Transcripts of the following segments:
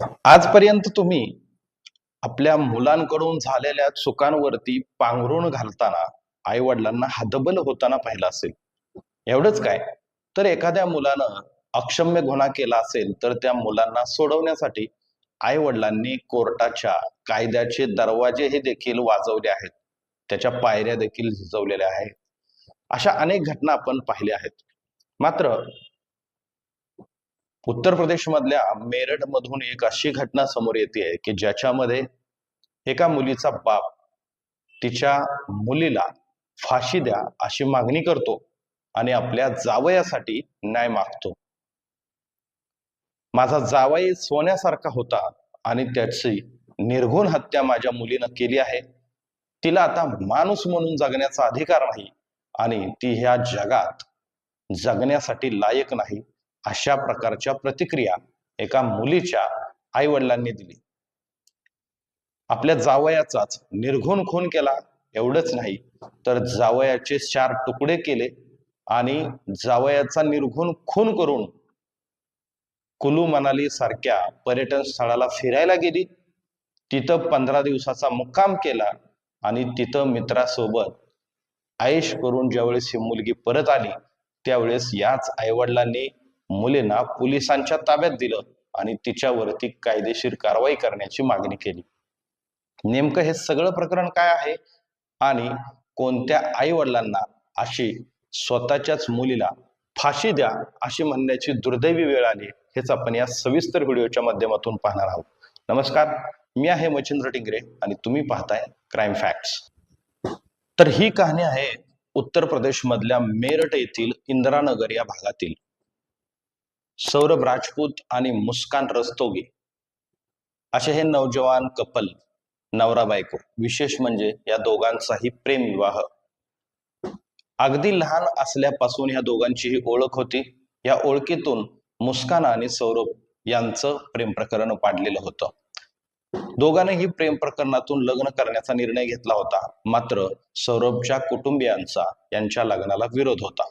आजपर्यंत तुम्ही आपल्या मुलांकडून झालेल्या चुकांवरती पांघरून घालताना आई वडिलांना हतबल होताना पाहिलं असेल. एवढंच काय? तर एखाद्या मुलानं अक्षम्य गुन्हा केला असेल तर त्या मुलांना सोडवण्यासाठी आई वडिलांनी कोर्टाच्या कायद्याचे दरवाजे हे देखील वाजवले आहेत. त्याच्या पायऱ्या देखील झिजवलेल्या आहेत. अशा अनेक घटना आपण पाहिल्या आहेत. मात्र उत्तर प्रदेशमधल्या मेरठमधून एक अशी घटना समोर येते की ज्याच्यामध्ये एका मुलीचा बाप तिच्या मुलीला फाशी द्या अशी मागणी करतो आणि आपल्या जावयासाठी न्याय मागतो. माझा जावई सोन्यासारखा होता आणि त्याची निर्घुण हत्या माझ्या मुलीनं केली आहे. तिला आता माणूस म्हणून जगण्याचा अधिकार नाही आणि ती ह्या जगात जगण्यासाठी लायक नाही. अशा प्रकारच्या प्रतिक्रिया एका मुलीच्या आई वडिलांनी दिली. आपल्या जावयाचाच निर्घुण खून केला एवढंच नाही तर जावयाचे चार तुकडे केले आणि जावयाचा निर्घुण खून करून कुलू मनाली सारख्या पर्यटन स्थळाला फिरायला गेली. तिथं पंधरा दिवसाचा मुक्काम केला आणि तिथं मित्रासोबत आयश करून ज्यावेळेस ही मुलगी परत आली त्यावेळेस याच आईवडिलांनी मुलींना पोलिसांच्या ताब्यात दिलं आणि तिच्यावरती कायदेशीर कारवाई करण्याची मागणी केली. नेमकं हे सगळं प्रकरण काय आहे? आणि कोणत्या आई वडिलांना अशी स्वतःच्याच मुलीला फाशी द्या अशी म्हणण्याची दुर्दैवी वेळ आली हेच आपण या सविस्तर व्हिडिओच्या माध्यमातून पाहणार आहोत. नमस्कार मी आहे मच्छिंद्र टिंगरे आणि तुम्ही पाहताय क्राईम फॅक्ट्स तर ही कहाणी आहे उत्तर प्रदेश मधल्या मेरठ येथील इंदिरानगर या भागातील. सौरभ राजपूत आणि मुस्कान रस्तोगी असे हे नौजवान कपल नवरा बायको विशेष म्हणजे या दोघांचाही प्रेम विवाह. अगदी लहान असल्यापासून या दोघांचीही ओळख होती. या ओळखीतून मुस्कान आणि सौरभ यांचं प्रेम प्रकरण पाडलेलं होतं. दोघांनीही प्रेम प्रकरणातून लग्न करण्याचा निर्णय घेतला होता. मात्र सौरभच्या कुटुंबियांचा यांच्या लग्नाला विरोध होता.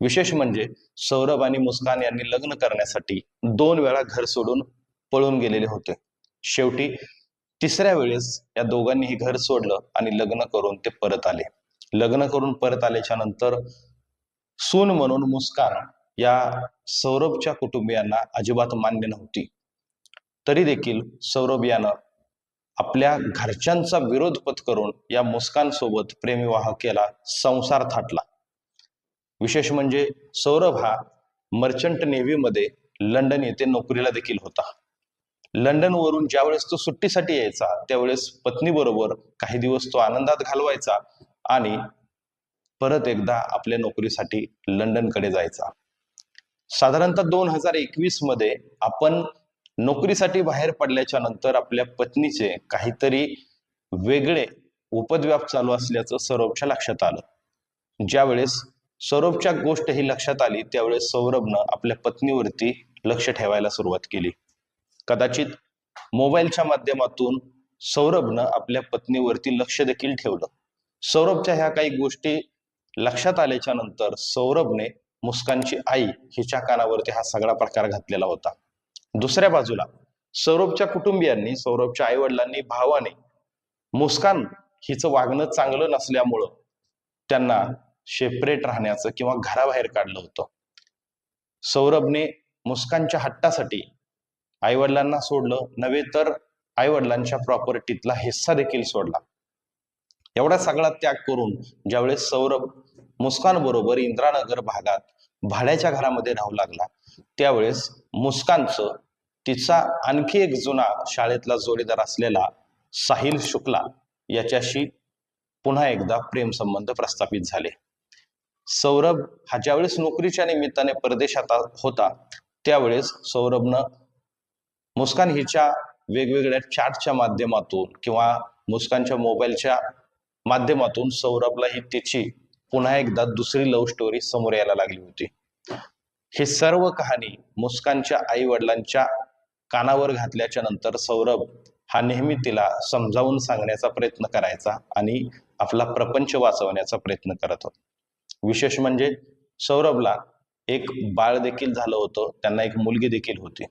विशेष म्हणजे सौरभ आणि मुस्कान यांनी लग्न करण्यासाठी दोन वेळा घर सोडून पळून गेलेले होते. शेवटी तिसऱ्या वेळेस या दोघांनीही घर सोडलं आणि लग्न करून ते परत आले. लग्न करून परत आल्याच्यानंतर सून म्हणून मुस्कान या सौरभच्या कुटुंबियांना अजिबात मान्य नव्हती. तरी देखील सौरभ यानं आपल्या घरच्यांचा विरोध पत्करून या मुस्कान सोबत प्रेमविवाह केला संसार थाटला. विशेष म्हणजे सौरभ हा मर्चंट नेव्हीमध्ये लंडन येथे नोकरीला देखील होता. लंडनवरून ज्यावेळेस तो सुट्टीसाठी यायचा त्यावेळेस पत्नीबरोबर काही दिवस तो आनंदात घालवायचा आणि परत एकदा आपल्या नोकरीसाठी लंडनकडे जायचा. साधारणतः दोन हजार एकवीसमध्ये आपण नोकरीसाठी बाहेर पडल्याच्या नंतर आपल्या पत्नीचे काहीतरी वेगळे उपद्व्याप चालू असल्याचं सौरभच्या लक्षात आलं. ज्यावेळेस सौरभच्या गोष्ट ही लक्षात आली त्यावेळेस सौरभनं आपल्या पत्नीवरती लक्ष ठेवायला सुरुवात केली. कदाचित मोबाईलच्या माध्यमातून सौरभनं आपल्या पत्नीवरती लक्ष देखील ठेवलं. सौरभच्या ह्या काही गोष्टी लक्षात आल्याच्यानंतर सौरभने मुस्कानची आई हिच्या कानावरती हा सगळा प्रकार घातलेला होता. दुसऱ्या बाजूला सौरभच्या कुटुंबियांनी सौरभच्या आई वडिलांनी भावाने मुस्कान हिचं वागणं चांगलं नसल्यामुळं त्यांना सेपरेट राहण्याचं किंवा घराबाहेर काढलं होतं. सौरभने मुस्कानच्या हट्टासाठी आईवडिलांना सोडलं. नव्हे तर आईवडिलांच्या प्रॉपर्टीतला हिस्सा देखील सोडला. एवढा सगळा त्याग करून ज्यावेळेस सौरभ मुस्कान बरोबर इंद्रानगर भागात भाड्याच्या घरामध्ये राहू लागला त्यावेळेस मुस्कानचं तिचा आणखी एक जुना शाळेतला जोडीदार असलेला साहिल शुक्ला याच्याशी पुन्हा एकदा प्रेमसंबंध प्रस्थापित झाले. सौरभ हा ज्यावेळेस नोकरीच्या निमित्ताने परदेशात होता त्यावेळेस सौरभनं मुस्कान हिच्या वेगवेगळ्या चॅटच्या माध्यमातून किंवा मुस्कानच्या मोबाईलच्या माध्यमातून सौरभला ही तिची पुन्हा एकदा दुसरी लव्ह स्टोरी समोर यायला लागली होती. हे सर्व कहाणी मुस्कानच्या आई वडिलांच्या कानावर घातल्याच्या नंतर सौरभ हा नेहमी तिला समजावून सांगण्याचा प्रयत्न करायचा आणि आपला प्रपंच वाचवण्याचा प्रयत्न करत होता. विशेष म्हणजे सौरभला एक बाळ देखील झालं होतं त्यांना एक मुलगी देखील होती.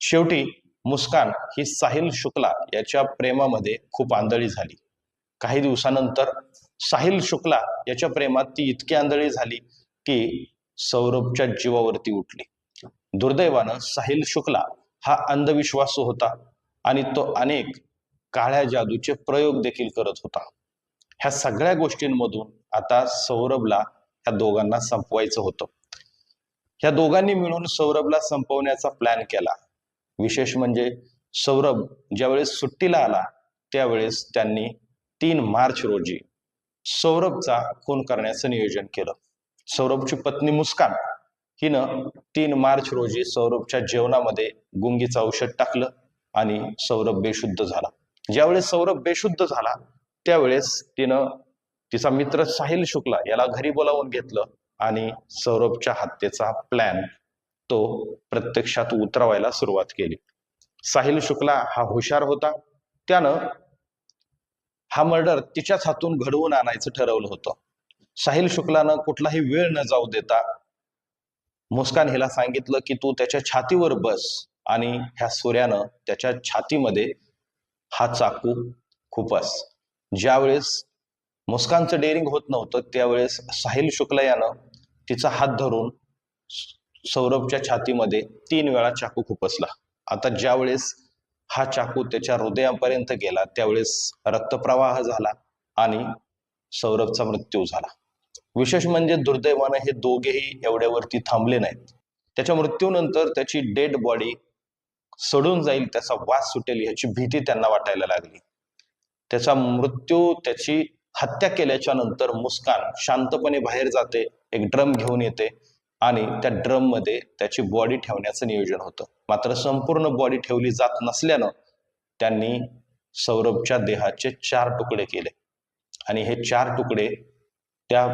शेवटी मुस्कान ही साहिल शुक्ला याच्या प्रेमामध्ये खूप आंधळी झाली. काही दिवसानंतर साहिल शुक्ला याच्या प्रेमात ती इतकी आंधळी झाली की सौरभच्या जीवावरती उठली. दुर्दैवानं साहिल शुक्ला हा अंधविश्वास होता आणि तो अनेक काळ्या जादूचे प्रयोग देखील करत होता. ह्या सगळ्या गोष्टींमधून आता सौरभला ह्या दोघांना संपवायचं होतं. ह्या दोघांनी मिळून सौरभला संपवण्याचा प्लॅन केला. विशेष म्हणजे सौरभ ज्यावेळेस सुट्टीला आला त्यावेळेस त्यांनी तीन मार्च रोजी सौरभचा खून करण्याचं नियोजन केलं. सौरभची पत्नी मुस्कान हिनं तीन मार्च रोजी सौरभच्या जेवणामध्ये गुंगीचं औषध टाकलं आणि सौरभ बेशुद्ध झाला. ज्यावेळेस सौरभ बेशुद्ध झाला त्यावेळेस तिनं तिचा मित्र साहिल शुक्ला याला घरी बोलावून घेतलं आणि सौरभच्या हत्येचा प्लॅन तो प्रत्यक्षात उतरवायला सुरुवात केली. साहिल शुक्ला हा हुशार होता. त्यानं हा मर्डर तिच्याच हातून घडवून आणायचं ठरवलं होतं. साहिल शुक्लानं कुठलाही वेळ न जाऊ देता मुस्कान हिला सांगितलं की तू त्याच्या छातीवर बस आणि ह्या सूर्यानं त्याच्या छातीमध्ये हा चाकू खुपस ज्यावेळेस मुस्कानचं डेअरिंग होत नव्हतं. त्यावेळेस साहिल शुक्ला यानं तिचा हात धरून सौरभच्या छातीमध्ये तीन वेळा चाकू खुपसला. आता ज्यावेळेस हा चाकू त्याच्या हृदयापर्यंत गेला त्यावेळेस रक्तप्रवाह झाला आणि सौरभचा मृत्यू झाला. विशेष म्हणजे दुर्दैवानं हे दोघेही एवढ्यावरती थांबले नाहीत. त्याच्या मृत्यूनंतर त्याची डेड बॉडी सडून जाईल त्याचा वास सुटेल याची भीती त्यांना वाटायला लागली. त्याचा मृत्यू त्याची हत्या केल्याच्यानंतर मुस्कान शांतपणे बाहेर जाते एक ड्रम घेऊन येते आणि त्या ड्रममध्ये त्याची बॉडी ठेवण्याचं नियोजन होतं. मात्र संपूर्ण बॉडी ठेवली जात नसल्यानं त्यांनी सौरभच्या देहाचे चार तुकडे केले आणि हे चार तुकडे त्या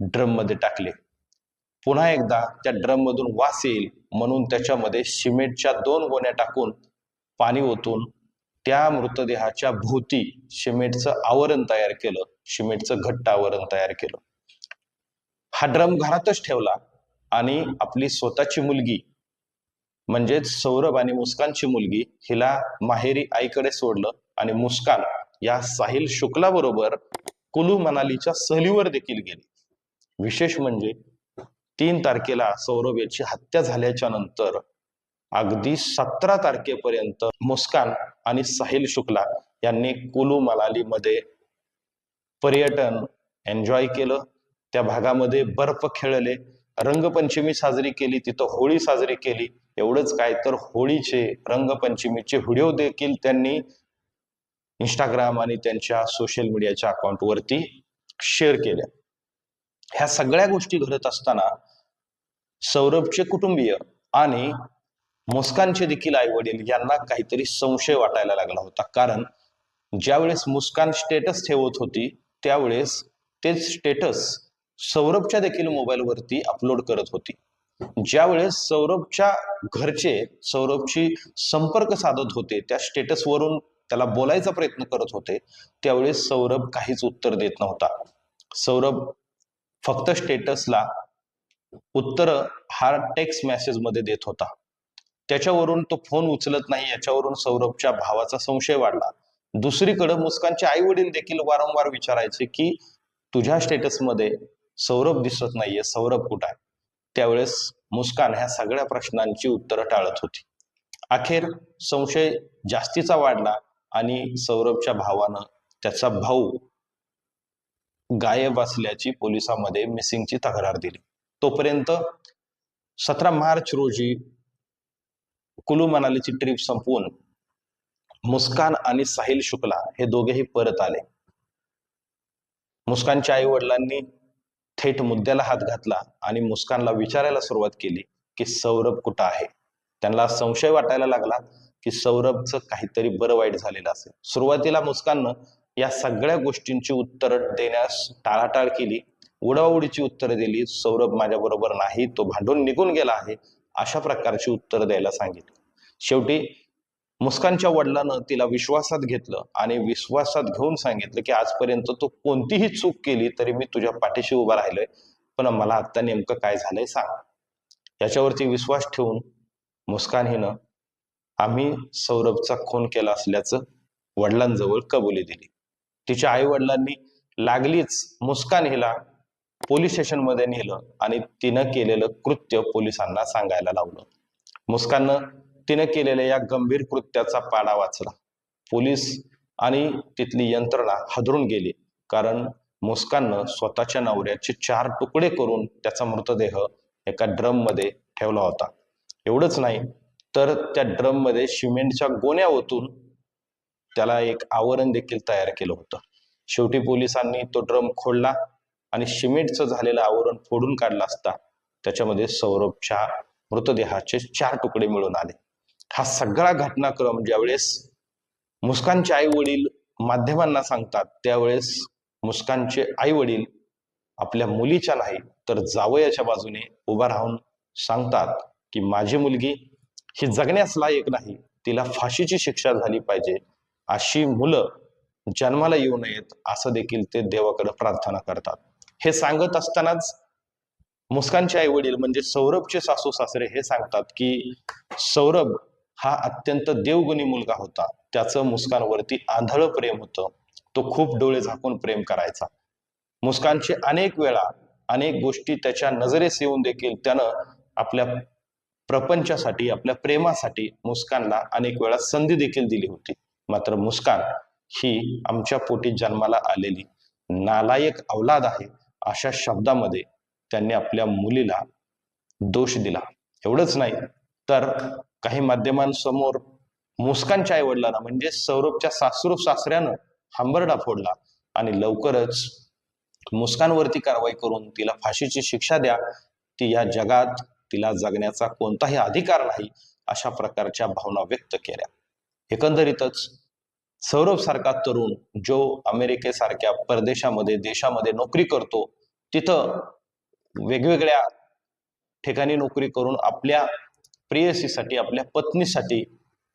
ड्रममध्ये टाकले. पुन्हा एकदा त्या ड्रम मधून वास येईल म्हणून त्याच्यामध्ये सिमेंटच्या दोन गोण्या टाकून पाणी ओतून त्या मृतदेहाच्या भोवती सिमेंटचं आवरण तयार केलं सिमेंटचं घट्ट आवरण तयार केलं. हा ड्रम घरातच ठेवला आणि आपली स्वतःची मुलगी म्हणजेच सौरभ आणि मुस्कानची मुलगी हिला माहेरी आईकडे सोडलं आणि मुस्कान या साहिल शुक्ला बरोबर कुलू मनालीच्या सहलीवर देखील गेली. विशेष म्हणजे तीन तारखेला सौरभ याची हत्या झाल्याच्यानंतर अगदी सतरा तारखेपर्यंत मुस्कान आणि साहिल शुक्ला यांनी कुलू मनालीमध्ये पर्यटन एन्जॉय केलं. त्या भागामध्ये बर्फ खेळले रंगपंचमी साजरी केली तिथं होळी साजरी केली. एवढंच काय तर होळीचे रंगपंचमीचे व्हिडिओ देखील त्यांनी इंस्टाग्राम आणि त्यांच्या सोशल मीडियाच्या अकाउंटवरती शेअर केल्या. ह्या सगळ्या गोष्टी घडत असताना सौरभचे कुटुंबीय आणि मुस्कानचे देखील आई वडील यांना काहीतरी संशय वाटायला लागला होता. कारण ज्यावेळेस मुस्कान स्टेटस ठेवत होती त्यावेळेस तेच स्टेटस सौरभच्या देखील मोबाईलवरती अपलोड करत होती. ज्यावेळेस सौरभच्या घरचे सौरभशी संपर्क साधत होते त्या स्टेटसवरून त्याला बोलायचा प्रयत्न करत होते त्यावेळेस सौरभ काहीच उत्तर देत नव्हता. सौरभ फक्त स्टेटसला उत्तर हा टेक्स्ट मेसेजमध्ये देत होता. त्याच्यावरून तो फोन उचलत नाही याच्यावरून सौरभच्या भावाचा संशय वाढला. दुसरीकडे मुस्कानचे आई वडील देखील वारंवार विचारायचे की तुझ्या स्टेटसमध्ये सौरभ दिसत नाहीये सौरभ कुठं आहे? त्यावेळेस मुस्कान ह्या सगळ्या प्रश्नांची उत्तरं टाळत होती. अखेर संशय जास्तीचा वाढला आणि सौरभच्या भावानं त्याचा भाऊ गायब असल्याची पोलिसांमध्ये मिसिंगची तक्रार दिली. तोपर्यंत सतरा मार्च रोजी कुलू मनालीची ट्रिप संपवून मुस्कान आणि साहिल शुक्ला हे दोघेही परत आले. मुस्कानच्या आई वडिलांनी थेट मुद्द्याला हात घातला आणि मुस्कानला विचारायला सुरुवात केली की सौरभ कुठं आहे? त्यांना संशय वाटायला लागला की सौरभचं काहीतरी बरं वाईट झालेलं असेल. सुरुवातीला मुस्काननं या सगळ्या गोष्टींची उत्तरं देण्यास टाळाटाळ केली. उडाउडीची उत्तरं दिली सौरभ माझ्याबरोबर नाही तो भांडून निघून गेला आहे अशा प्रकारची उत्तरं द्यायला सांगितली. शेवटी मुस्कानच्या वडिलानं तिला विश्वासात घेतलं आणि विश्वासात घेऊन सांगितलं की आजपर्यंत तू कोणतीही चूक केली तरी मी तुझ्या पाठीशी उभा राहिलोय पण मला आत्ता नेमकं काय झालंय सांग. याच्यावरती विश्वास ठेवून मुस्कान हिनं आम्ही सौरभचा खून केला असल्याचं वडिलांजवळ कबुली दिली. तिच्या आई वडिलांनी लागलीच मुस्कान हिला पोलीस स्टेशनमध्ये नेलं आणि तिनं केलेलं कृत्य पोलिसांना सांगायला लावलं. मुस्काननं तिनं केलेल्या या गंभीर कृत्याचा पाडा वाचला. पोलीस आणि तिथली यंत्रणा हादरून गेली कारण मुस्काननं स्वतःच्या नवऱ्याचे चार तुकडे करून त्याचा मृतदेह एका ड्रममध्ये ठेवला होता. एवढंच नाही तर त्या ड्रममध्ये शिमेंटच्या सिमेंटच्या गोण्या ओतून त्याला एक आवरण देखील तयार केलं होतं. शेवटी पोलिसांनी तो ड्रम खोडला आणि सिमेंटचं झालेलं आवरण फोडून काढलं असता त्याच्यामध्ये सौरभच्या मृतदेहाचे चार तुकडे मिळून आले. हा सगळा घटनाक्रम ज्यावेळेस मुस्कानचे आई वडील माध्यमांना सांगतात त्यावेळेस मुस्कानचे आई वडील आपल्या मुलीच्या नाही तर जावयाच्या बाजूने उभा राहून सांगतात की माझी मुलगी ही जगण्यास लायक नाही तिला फाशीची शिक्षा झाली पाहिजे अशी मुलं जन्माला येऊ नयेत असं देखील ते देवाकडे प्रार्थना करतात. हे सांगत असतानाच मुस्कानचे आई वडील म्हणजे सौरभचे सासू सासरे हे सांगतात की सौरभ हा अत्यंत देवगुणी मुलगा होता. त्याचं मुस्कानवरती आंधळ प्रेम होतं. तो खूप डोळे झाकून प्रेम करायचा. मुस्कानचे अनेक वेळा अनेक गोष्टी त्याच्या नजरेस येऊन देखील त्यानं आपल्या प्रपंचासाठी आपल्या प्रेमासाठी मुस्कानला अनेक वेळा संधी देखील दिली होती. मात्र मुस्कान ही आमच्या पोटी जन्माला आलेली नालायक अवलाद आहे. अशा शब्दामध्ये त्यांनी आपल्या मुलीला दोष दिला. एवढंच नाही तर काही माध्यमांसमोर मुस्कानच्या आईवडिलांना म्हणजे सौरभच्या सासरू सासऱ्यानं हंबरडा फोडला आणि लवकरच मुस्कानवरती कारवाई करून तिला फाशीची शिक्षा द्या. ती या जगात तिला जगण्याचा कोणताही अधिकार नाही अशा प्रकारच्या भावना व्यक्त केल्या. एकंदरीतच सौरभ सारखा तरुण जो अमेरिकेसारख्या परदेशामध्ये देशामध्ये नोकरी करतो तिथं वेगवेगळ्या ठिकाणी नोकरी करून आपल्या प्रेयसीसाठी आपल्या पत्नीसाठी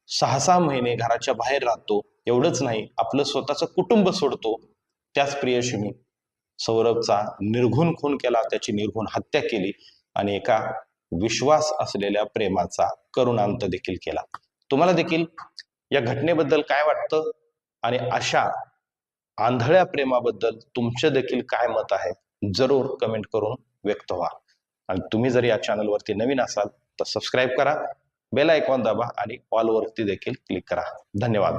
सहा सहा महिने घराच्या बाहेर राहतो. एवढंच नाही आपलं स्वतःचं कुटुंब सोडतो. त्याच प्रियसीने सौरभचा निर्घुण खून केला त्याची निर्घुण हत्या केली आणि एका विश्वास असलेल्या प्रेमाचा करुणांत देखील केला. तुम्हाला देखील या घटनेबद्दल काय वाटतं? आणि अशा आंधळ्या प्रेमाबद्दल तुमचं देखील काय मत आहे? जरूर कमेंट करून व्यक्त व्हा. आणि तुम्ही जर या चॅनलवरती नवीन असाल तर सबस्क्राईब करा बेल आयकॉन दाबा आणि ऑलवरती देखील क्लिक करा. धन्यवाद.